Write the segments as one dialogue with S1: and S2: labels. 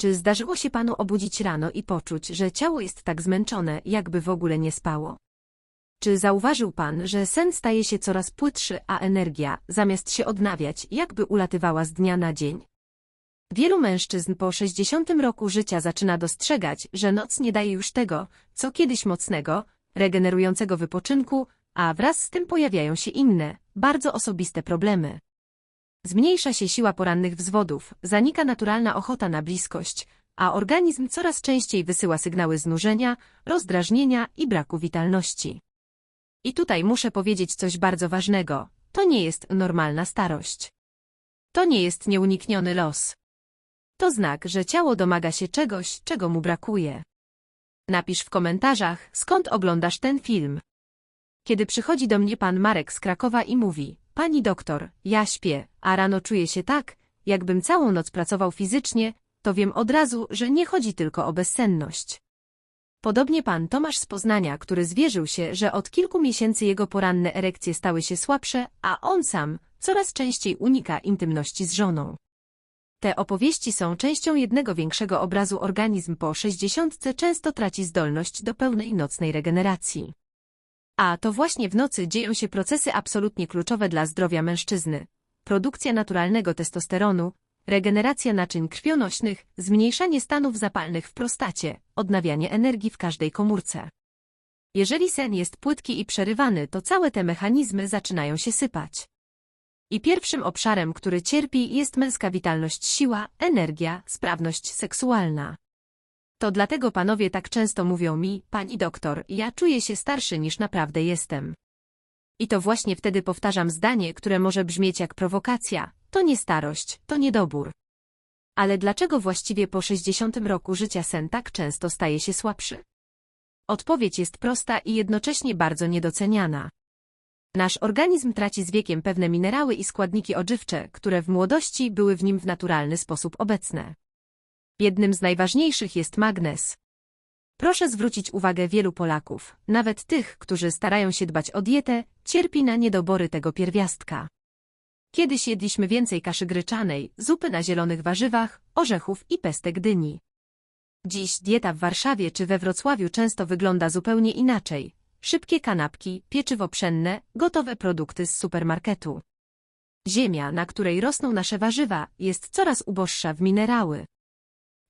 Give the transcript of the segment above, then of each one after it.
S1: Czy zdarzyło się panu obudzić rano i poczuć, że ciało jest tak zmęczone, jakby w ogóle nie spało? Czy zauważył pan, że sen staje się coraz płytszy, a energia, zamiast się odnawiać, jakby ulatywała z dnia na dzień? Wielu mężczyzn po 60 roku życia zaczyna dostrzegać, że noc nie daje już tego, co kiedyś mocnego, regenerującego wypoczynku, a wraz z tym pojawiają się inne, bardzo osobiste problemy. Zmniejsza się siła porannych wzwodów, zanika naturalna ochota na bliskość, a organizm coraz częściej wysyła sygnały znużenia, rozdrażnienia i braku witalności. I tutaj muszę powiedzieć coś bardzo ważnego. To nie jest normalna starość. To nie jest nieunikniony los. To znak, że ciało domaga się czegoś, czego mu brakuje. Napisz w komentarzach, skąd oglądasz ten film. Kiedy przychodzi do mnie pan Marek z Krakowa i mówi, pani doktor, ja śpię, a rano czuję się tak, jakbym całą noc pracował fizycznie, to wiem od razu, że nie chodzi tylko o bezsenność. Podobnie pan Tomasz z Poznania, który zwierzył się, że od kilku miesięcy jego poranne erekcje stały się słabsze, a on sam coraz częściej unika intymności z żoną. Te opowieści są częścią jednego większego obrazu organizm po sześćdziesiątce często traci zdolność do pełnej nocnej regeneracji. A to właśnie w nocy dzieją się procesy absolutnie kluczowe dla zdrowia mężczyzny. Produkcja naturalnego testosteronu, regeneracja naczyń krwionośnych, zmniejszanie stanów zapalnych w prostacie, odnawianie energii w każdej komórce. Jeżeli sen jest płytki i przerywany, to całe te mechanizmy zaczynają się sypać. I pierwszym obszarem, który cierpi, jest męska witalność siła, energia, sprawność seksualna. To dlatego panowie tak często mówią mi, pani doktor, ja czuję się starszy niż naprawdę jestem. I to właśnie wtedy powtarzam zdanie, które może brzmieć jak prowokacja, to nie starość, to niedobór. Ale dlaczego właściwie po 60 roku życia sen tak często staje się słabszy? Odpowiedź jest prosta i jednocześnie bardzo niedoceniana. Nasz organizm traci z wiekiem pewne minerały i składniki odżywcze, które w młodości były w nim w naturalny sposób obecne. Jednym z najważniejszych jest magnez. Proszę zwrócić uwagę wielu Polaków, nawet tych, którzy starają się dbać o dietę, cierpi na niedobory tego pierwiastka. Kiedyś jedliśmy więcej kaszy gryczanej, zupy na zielonych warzywach, orzechów i pestek dyni. Dziś dieta w Warszawie czy we Wrocławiu często wygląda zupełnie inaczej. Szybkie kanapki, pieczywo pszenne, gotowe produkty z supermarketu. Ziemia, na której rosną nasze warzywa, jest coraz uboższa w minerały.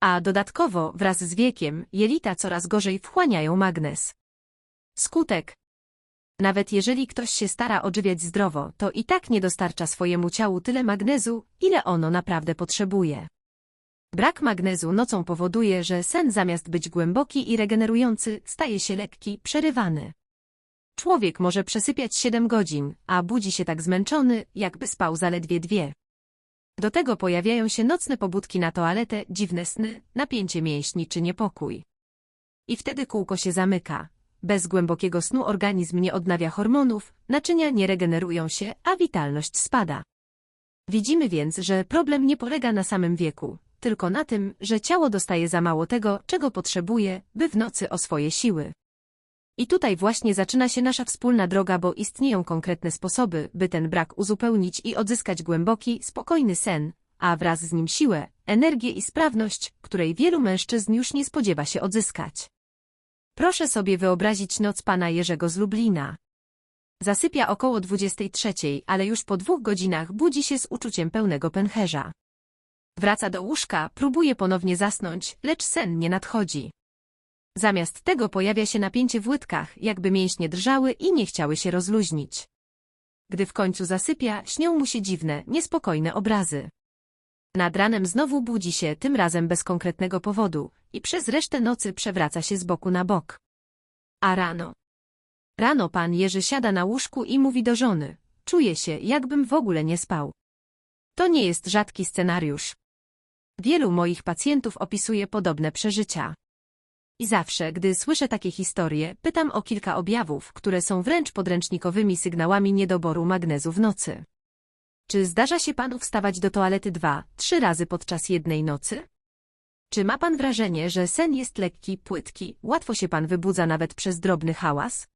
S1: A dodatkowo, wraz z wiekiem, jelita coraz gorzej wchłaniają magnez. Skutek. Nawet jeżeli ktoś się stara odżywiać zdrowo, to i tak nie dostarcza swojemu ciału tyle magnezu, ile ono naprawdę potrzebuje. Brak magnezu nocą powoduje, że sen zamiast być głęboki i regenerujący, staje się lekki, przerywany. Człowiek może przesypiać 7 godzin, a budzi się tak zmęczony, jakby spał zaledwie dwie. Do tego pojawiają się nocne pobudki na toaletę, dziwne sny, napięcie mięśni czy niepokój. I wtedy kółko się zamyka. Bez głębokiego snu organizm nie odnawia hormonów, naczynia nie regenerują się, a witalność spada. Widzimy więc, że problem nie polega na samym wieku, tylko na tym, że ciało dostaje za mało tego, czego potrzebuje, by w nocy o swoje siły. I tutaj właśnie zaczyna się nasza wspólna droga, bo istnieją konkretne sposoby, by ten brak uzupełnić i odzyskać głęboki, spokojny sen, a wraz z nim siłę, energię i sprawność, której wielu mężczyzn już nie spodziewa się odzyskać. Proszę sobie wyobrazić noc pana Jerzego z Lublina. Zasypia około 23, ale już po dwóch godzinach budzi się z uczuciem pełnego pęcherza. Wraca do łóżka, próbuje ponownie zasnąć, lecz sen nie nadchodzi. Zamiast tego pojawia się napięcie w łydkach, jakby mięśnie drżały i nie chciały się rozluźnić. Gdy w końcu zasypia, śnią mu się dziwne, niespokojne obrazy. Nad ranem znowu budzi się, tym razem bez konkretnego powodu, i przez resztę nocy przewraca się z boku na bok. A rano? Rano pan Jerzy siada na łóżku i mówi do żony. Czuję się, jakbym w ogóle nie spał. To nie jest rzadki scenariusz. Wielu moich pacjentów opisuje podobne przeżycia. I zawsze, gdy słyszę takie historie, pytam o kilka objawów, które są wręcz podręcznikowymi sygnałami niedoboru magnezu w nocy. Czy zdarza się panu wstawać do toalety dwa, trzy razy podczas jednej nocy? Czy ma pan wrażenie, że sen jest lekki, płytki, łatwo się pan wybudza nawet przez drobny hałas?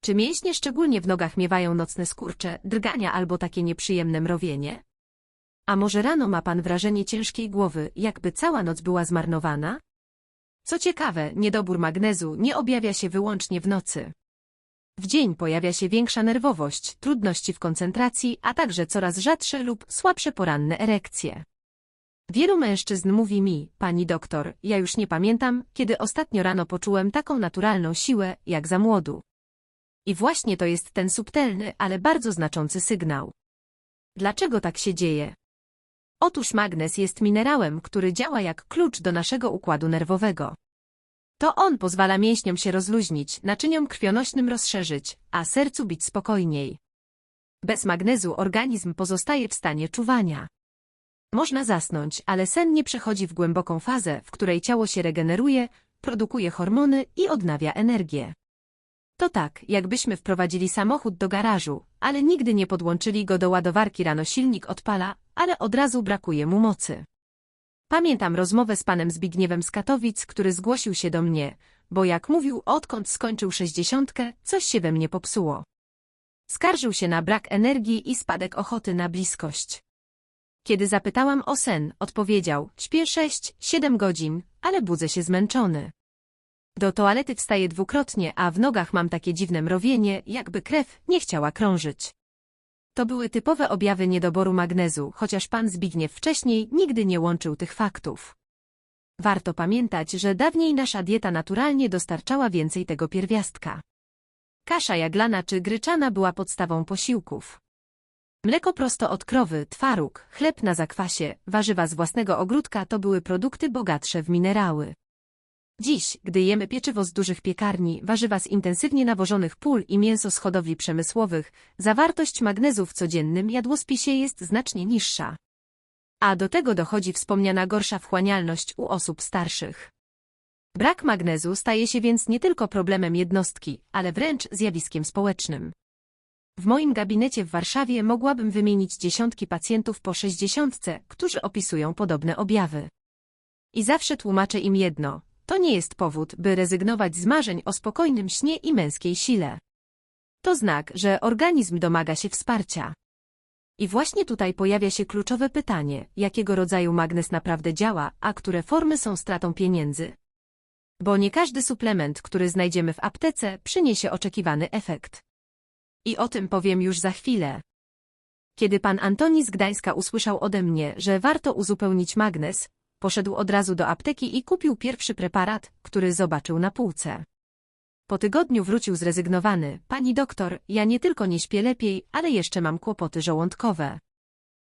S1: Czy mięśnie szczególnie w nogach miewają nocne skurcze, drgania albo takie nieprzyjemne mrowienie? A może rano ma pan wrażenie ciężkiej głowy, jakby cała noc była zmarnowana? Co ciekawe, niedobór magnezu nie objawia się wyłącznie w nocy. W dzień pojawia się większa nerwowość, trudności w koncentracji, a także coraz rzadsze lub słabsze poranne erekcje. Wielu mężczyzn mówi mi, pani doktor, ja już nie pamiętam, kiedy ostatnio rano poczułem taką naturalną siłę, jak za młodu. I właśnie to jest ten subtelny, ale bardzo znaczący sygnał. Dlaczego tak się dzieje? Otóż magnez jest minerałem, który działa jak klucz do naszego układu nerwowego. To on pozwala mięśniom się rozluźnić, naczyniom krwionośnym rozszerzyć, a sercu bić spokojniej. Bez magnezu organizm pozostaje w stanie czuwania. Można zasnąć, ale sen nie przechodzi w głęboką fazę, w której ciało się regeneruje, produkuje hormony i odnawia energię. To tak, jakbyśmy wprowadzili samochód do garażu, ale nigdy nie podłączyli go do ładowarki rano silnik odpala, ale od razu brakuje mu mocy. Pamiętam rozmowę z panem Zbigniewem z Katowic, który zgłosił się do mnie, bo jak mówił, odkąd skończył sześćdziesiątkę, coś się we mnie popsuło. Skarżył się na brak energii i spadek ochoty na bliskość. Kiedy zapytałam o sen, odpowiedział, śpię sześć, siedem godzin, ale budzę się zmęczony. Do toalety wstaję dwukrotnie, a w nogach mam takie dziwne mrowienie, jakby krew nie chciała krążyć. To były typowe objawy niedoboru magnezu, chociaż pan Zbigniew wcześniej nigdy nie łączył tych faktów. Warto pamiętać, że dawniej nasza dieta naturalnie dostarczała więcej tego pierwiastka. Kasza jaglana czy gryczana była podstawą posiłków. Mleko prosto od krowy, twaróg, chleb na zakwasie, warzywa z własnego ogródka to były produkty bogatsze w minerały. Dziś, gdy jemy pieczywo z dużych piekarni, warzywa z intensywnie nawożonych pól i mięso z hodowli przemysłowych, zawartość magnezu w codziennym jadłospisie jest znacznie niższa. A do tego dochodzi wspomniana gorsza wchłanialność u osób starszych. Brak magnezu staje się więc nie tylko problemem jednostki, ale wręcz zjawiskiem społecznym. W moim gabinecie w Warszawie mogłabym wymienić dziesiątki pacjentów po sześćdziesiątce, którzy opisują podobne objawy. I zawsze tłumaczę im jedno, to nie jest powód, by rezygnować z marzeń o spokojnym śnie i męskiej sile. To znak, że organizm domaga się wsparcia. I właśnie tutaj pojawia się kluczowe pytanie, jakiego rodzaju magnes naprawdę działa, a które formy są stratą pieniędzy. Bo nie każdy suplement, który znajdziemy w aptece, przyniesie oczekiwany efekt. I o tym powiem już za chwilę. Kiedy pan Antoni z Gdańska usłyszał ode mnie, że warto uzupełnić magnes, poszedł od razu do apteki i kupił pierwszy preparat, który zobaczył na półce. Po tygodniu wrócił zrezygnowany. Pani doktor, ja nie tylko nie śpię lepiej, ale jeszcze mam kłopoty żołądkowe.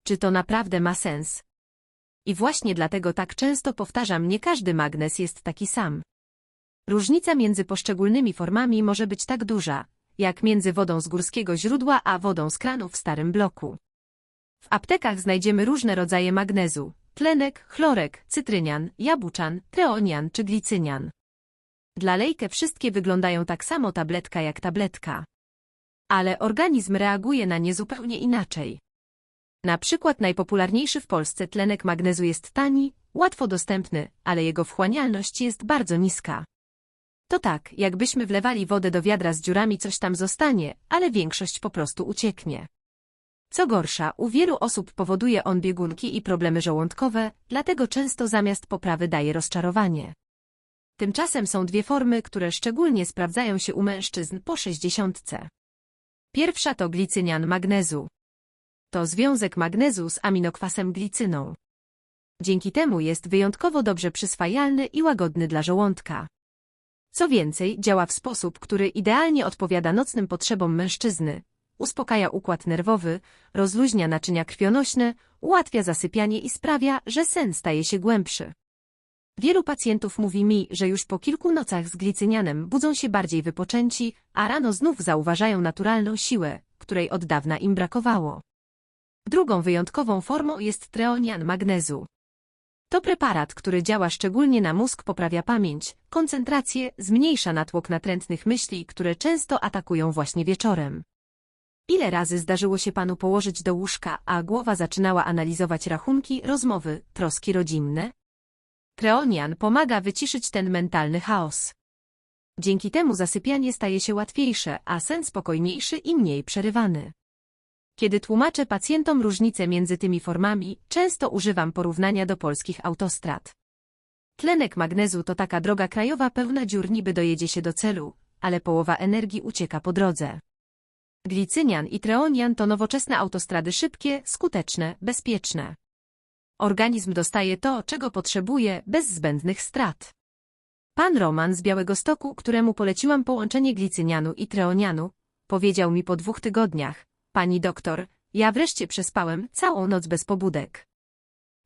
S1: Czy to naprawdę ma sens? I właśnie dlatego tak często powtarzam, nie każdy magnes jest taki sam. Różnica między poszczególnymi formami może być tak duża, jak między wodą z górskiego źródła a wodą z kranu w starym bloku. W aptekach znajdziemy różne rodzaje magnezu, tlenek, chlorek, cytrynian, jabłczan, treonian czy glicynian. Dla lejkę wszystkie wyglądają tak samo tabletka jak tabletka. Ale organizm reaguje na nie zupełnie inaczej. Na przykład najpopularniejszy w Polsce tlenek magnezu jest tani, łatwo dostępny, ale jego wchłanialność jest bardzo niska. To tak, jakbyśmy wlewali wodę do wiadra z dziurami coś tam zostanie, ale większość po prostu ucieknie. Co gorsza, u wielu osób powoduje on biegunki i problemy żołądkowe, dlatego często zamiast poprawy daje rozczarowanie. Tymczasem są dwie formy, które szczególnie sprawdzają się u mężczyzn po sześćdziesiątce. Pierwsza to glicynian magnezu. To związek magnezu z aminokwasem glicyną. Dzięki temu jest wyjątkowo dobrze przyswajalny i łagodny dla żołądka. Co więcej, działa w sposób, który idealnie odpowiada nocnym potrzebom mężczyzny, uspokaja układ nerwowy, rozluźnia naczynia krwionośne, ułatwia zasypianie i sprawia, że sen staje się głębszy. Wielu pacjentów mówi mi, że już po kilku nocach z glicynianem budzą się bardziej wypoczęci, a rano znów zauważają naturalną siłę, której od dawna im brakowało. Drugą wyjątkową formą jest treonian magnezu. To preparat, który działa szczególnie na mózg, poprawia pamięć, koncentrację, zmniejsza natłok natrętnych myśli, które często atakują właśnie wieczorem. Ile razy zdarzyło się panu położyć do łóżka, a głowa zaczynała analizować rachunki, rozmowy, troski rodzinne? Kreonian pomaga wyciszyć ten mentalny chaos. Dzięki temu zasypianie staje się łatwiejsze, a sen spokojniejszy i mniej przerywany. Kiedy tłumaczę pacjentom różnicę między tymi formami, często używam porównania do polskich autostrad. Tlenek magnezu to taka droga krajowa pełna dziur niby dojedzie się do celu, ale połowa energii ucieka po drodze. Glicynian i treonian to nowoczesne autostrady szybkie, skuteczne, bezpieczne. Organizm dostaje to, czego potrzebuje, bez zbędnych strat. Pan Roman z Białego Stoku, któremu poleciłam połączenie glicynianu i treonianu, powiedział mi po dwóch tygodniach, pani doktor, ja wreszcie przespałem całą noc bez pobudek.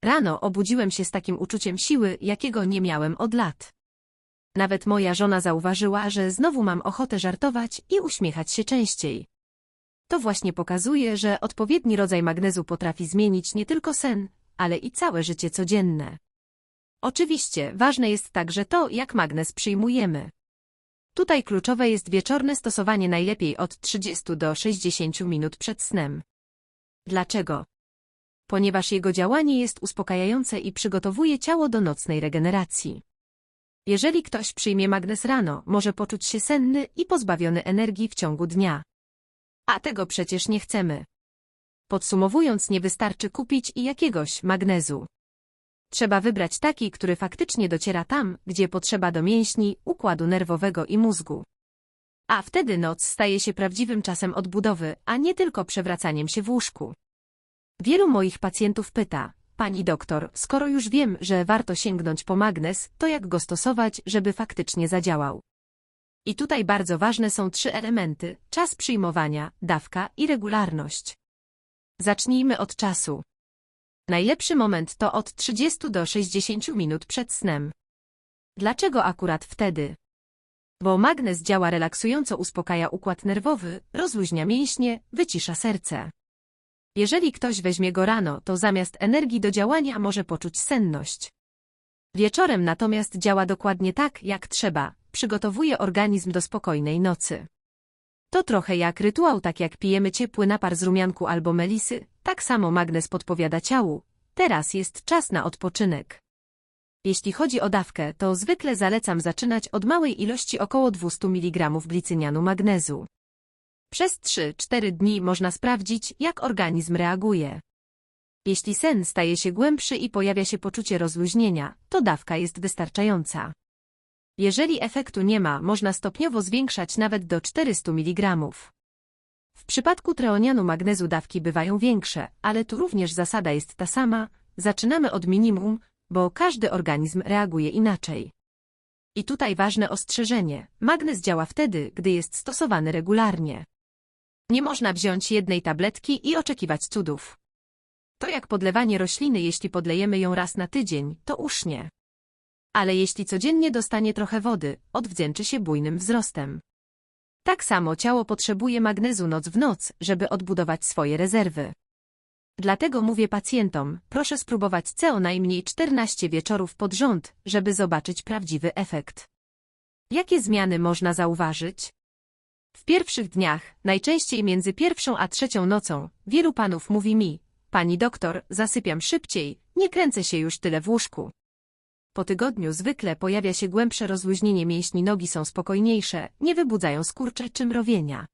S1: Rano obudziłem się z takim uczuciem siły, jakiego nie miałem od lat. Nawet moja żona zauważyła, że znowu mam ochotę żartować i uśmiechać się częściej. To właśnie pokazuje, że odpowiedni rodzaj magnezu potrafi zmienić nie tylko sen, ale i całe życie codzienne. Oczywiście, ważne jest także to, jak magnez przyjmujemy. Tutaj kluczowe jest wieczorne stosowanie najlepiej od 30 do 60 minut przed snem. Dlaczego? Ponieważ jego działanie jest uspokajające i przygotowuje ciało do nocnej regeneracji. Jeżeli ktoś przyjmie magnez rano, może poczuć się senny i pozbawiony energii w ciągu dnia. A tego przecież nie chcemy. Podsumowując, nie wystarczy kupić i jakiegoś magnezu. Trzeba wybrać taki, który faktycznie dociera tam, gdzie potrzeba do mięśni, układu nerwowego i mózgu. A wtedy noc staje się prawdziwym czasem odbudowy, a nie tylko przewracaniem się w łóżku. Wielu moich pacjentów pyta, pani doktor, skoro już wiem, że warto sięgnąć po magnes, to jak go stosować, żeby faktycznie zadziałał? I tutaj bardzo ważne są trzy elementy, czas przyjmowania, dawka i regularność. Zacznijmy od czasu. Najlepszy moment to od 30 do 60 minut przed snem. Dlaczego akurat wtedy? Bo magnes działa relaksująco, uspokaja układ nerwowy, rozluźnia mięśnie, wycisza serce. Jeżeli ktoś weźmie go rano, to zamiast energii do działania może poczuć senność. Wieczorem natomiast działa dokładnie tak, jak trzeba, przygotowuje organizm do spokojnej nocy. To trochę jak rytuał, tak jak pijemy ciepły napar z rumianku albo melisy, tak samo magnes podpowiada ciału. Teraz jest czas na odpoczynek. Jeśli chodzi o dawkę, to zwykle zalecam zaczynać od małej ilości około 200 mg glicynianu magnezu. Przez 3-4 dni można sprawdzić, jak organizm reaguje. Jeśli sen staje się głębszy i pojawia się poczucie rozluźnienia, to dawka jest wystarczająca. Jeżeli efektu nie ma, można stopniowo zwiększać nawet do 400 mg. W przypadku treonianu magnezu dawki bywają większe, ale tu również zasada jest ta sama, zaczynamy od minimum, bo każdy organizm reaguje inaczej. I tutaj ważne ostrzeżenie, magnez działa wtedy, gdy jest stosowany regularnie. Nie można wziąć jednej tabletki i oczekiwać cudów. To jak podlewanie rośliny, jeśli podlejemy ją raz na tydzień, to usznie. Ale jeśli codziennie dostanie trochę wody, odwdzięczy się bujnym wzrostem. Tak samo ciało potrzebuje magnezu noc w noc, żeby odbudować swoje rezerwy. Dlatego mówię pacjentom, proszę spróbować CO najmniej 14 wieczorów pod rząd, żeby zobaczyć prawdziwy efekt. Jakie zmiany można zauważyć? W pierwszych dniach, najczęściej między pierwszą a trzecią nocą, wielu panów mówi mi, pani doktor, zasypiam szybciej, nie kręcę się już tyle w łóżku. Po tygodniu zwykle pojawia się głębsze rozluźnienie mięśni nogi są spokojniejsze, nie wybudzają skurcze czy mrowienia.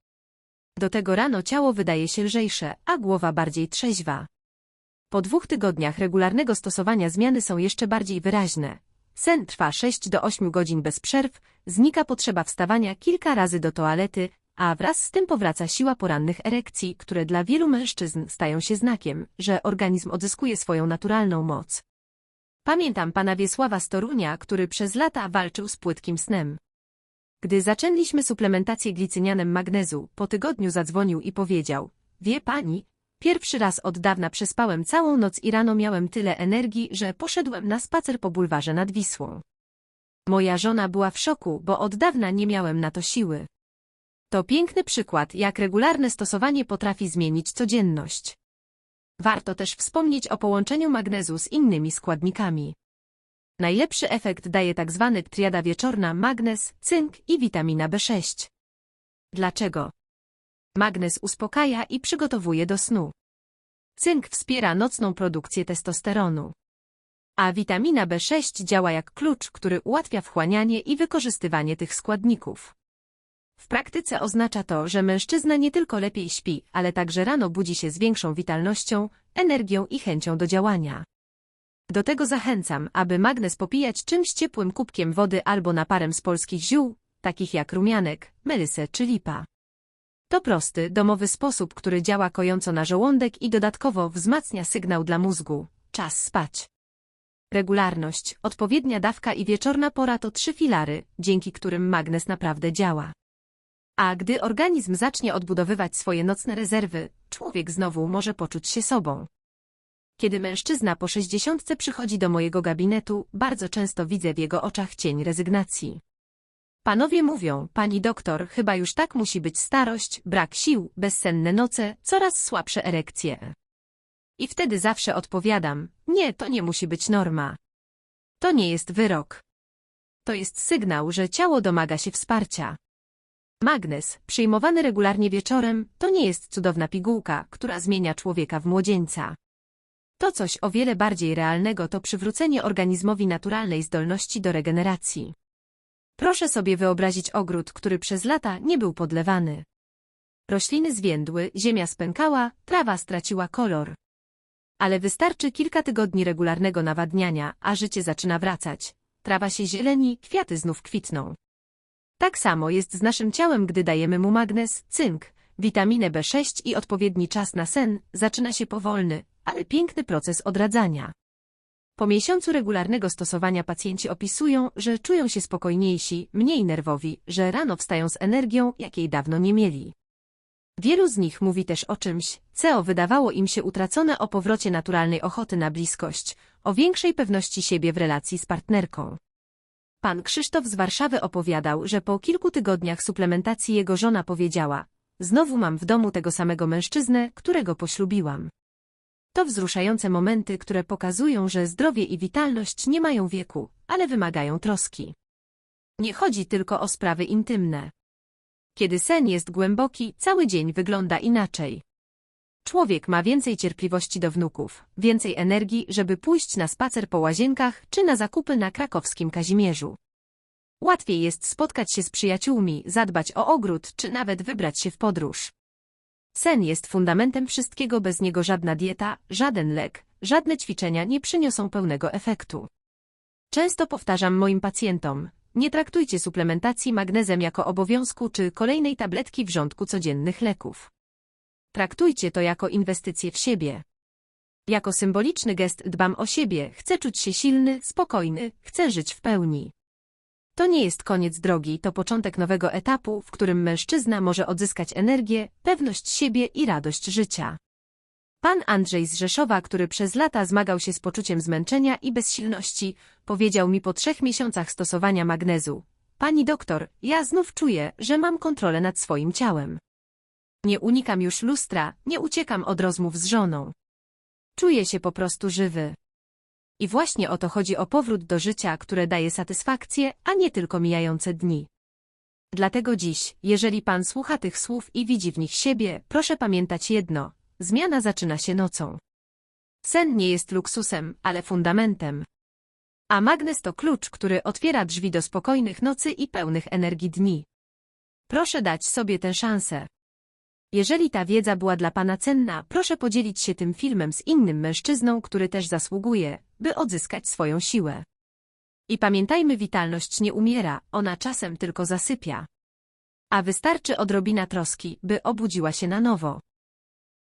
S1: Do tego rano ciało wydaje się lżejsze, a głowa bardziej trzeźwa. Po dwóch tygodniach regularnego stosowania zmiany są jeszcze bardziej wyraźne. Sen trwa 6 do 8 godzin bez przerw, znika potrzeba wstawania kilka razy do toalety, a wraz z tym powraca siła porannych erekcji, które dla wielu mężczyzn stają się znakiem, że organizm odzyskuje swoją naturalną moc. Pamiętam pana Wiesława Storunia, który przez lata walczył z płytkim snem. Gdy zaczęliśmy suplementację glicynianem magnezu, po tygodniu zadzwonił i powiedział, wie pani, pierwszy raz od dawna przespałem całą noc i rano miałem tyle energii, że poszedłem na spacer po bulwarze nad Wisłą. Moja żona była w szoku, bo od dawna nie miałem na to siły. To piękny przykład, jak regularne stosowanie potrafi zmienić codzienność. Warto też wspomnieć o połączeniu magnezu z innymi składnikami. Najlepszy efekt daje tzw. Tak triada wieczorna magnez, cynk i witamina B6. Dlaczego? Magnez uspokaja i przygotowuje do snu. Cynk wspiera nocną produkcję testosteronu. A witamina B6 działa jak klucz, który ułatwia wchłanianie i wykorzystywanie tych składników. W praktyce oznacza to, że mężczyzna nie tylko lepiej śpi, ale także rano budzi się z większą witalnością, energią i chęcią do działania. Do tego zachęcam, aby magnes popijać czymś ciepłym kubkiem wody albo naparem z polskich ziół, takich jak rumianek, melysę czy lipa. To prosty, domowy sposób, który działa kojąco na żołądek i dodatkowo wzmacnia sygnał dla mózgu. Czas spać. Regularność, odpowiednia dawka i wieczorna pora to trzy filary, dzięki którym magnes naprawdę działa. A gdy organizm zacznie odbudowywać swoje nocne rezerwy, człowiek znowu może poczuć się sobą. Kiedy mężczyzna po sześćdziesiątce przychodzi do mojego gabinetu, bardzo często widzę w jego oczach cień rezygnacji. Panowie mówią, pani doktor, chyba już tak musi być starość, brak sił, bezsenne noce, coraz słabsze erekcje. I wtedy zawsze odpowiadam, nie, to nie musi być norma. To nie jest wyrok. To jest sygnał, że ciało domaga się wsparcia. Magnes, przyjmowany regularnie wieczorem, to nie jest cudowna pigułka, która zmienia człowieka w młodzieńca. To coś o wiele bardziej realnego to przywrócenie organizmowi naturalnej zdolności do regeneracji. Proszę sobie wyobrazić ogród, który przez lata nie był podlewany. Rośliny zwiędły, ziemia spękała, trawa straciła kolor. Ale wystarczy kilka tygodni regularnego nawadniania, a życie zaczyna wracać. Trawa się zieleni, kwiaty znów kwitną. Tak samo jest z naszym ciałem, gdy dajemy mu magnez, cynk, witaminę B6 i odpowiedni czas na sen, zaczyna się powolny, ale piękny proces odradzania. Po miesiącu regularnego stosowania pacjenci opisują, że czują się spokojniejsi, mniej nerwowi, że rano wstają z energią, jakiej dawno nie mieli. Wielu z nich mówi też o czymś, co wydawało im się utracone o powrocie naturalnej ochoty na bliskość, o większej pewności siebie w relacji z partnerką. Pan Krzysztof z Warszawy opowiadał, że po kilku tygodniach suplementacji jego żona powiedziała Znowu mam w domu tego samego mężczyznę, którego poślubiłam. To wzruszające momenty, które pokazują, że zdrowie i witalność nie mają wieku, ale wymagają troski. Nie chodzi tylko o sprawy intymne. Kiedy sen jest głęboki, cały dzień wygląda inaczej. Człowiek ma więcej cierpliwości do wnuków, więcej energii, żeby pójść na spacer po łazienkach czy na zakupy na krakowskim Kazimierzu. Łatwiej jest spotkać się z przyjaciółmi, zadbać o ogród czy nawet wybrać się w podróż. Sen jest fundamentem wszystkiego, bez niego żadna dieta, żaden lek, żadne ćwiczenia nie przyniosą pełnego efektu. Często powtarzam moim pacjentom, nie traktujcie suplementacji magnezem jako obowiązku czy kolejnej tabletki w rządku codziennych leków. Traktujcie to jako inwestycję w siebie. Jako symboliczny gest dbam o siebie, chcę czuć się silny, spokojny, chcę żyć w pełni. To nie jest koniec drogi, to początek nowego etapu, w którym mężczyzna może odzyskać energię, pewność siebie i radość życia. Pan Andrzej z Rzeszowa, który przez lata zmagał się z poczuciem zmęczenia i bezsilności, powiedział mi po trzech miesiącach stosowania magnezu. Pani doktor, ja znów czuję, że mam kontrolę nad swoim ciałem. Nie unikam już lustra, nie uciekam od rozmów z żoną. Czuję się po prostu żywy. I właśnie o to chodzi o powrót do życia, które daje satysfakcję, a nie tylko mijające dni. Dlatego dziś, jeżeli pan słucha tych słów i widzi w nich siebie, proszę pamiętać jedno. Zmiana zaczyna się nocą. Sen nie jest luksusem, ale fundamentem. A magnes to klucz, który otwiera drzwi do spokojnych nocy i pełnych energii dni. Proszę dać sobie tę szansę. Jeżeli ta wiedza była dla Pana cenna, proszę podzielić się tym filmem z innym mężczyzną, który też zasługuje, by odzyskać swoją siłę. I pamiętajmy, witalność nie umiera, ona czasem tylko zasypia. A wystarczy odrobina troski, by obudziła się na nowo.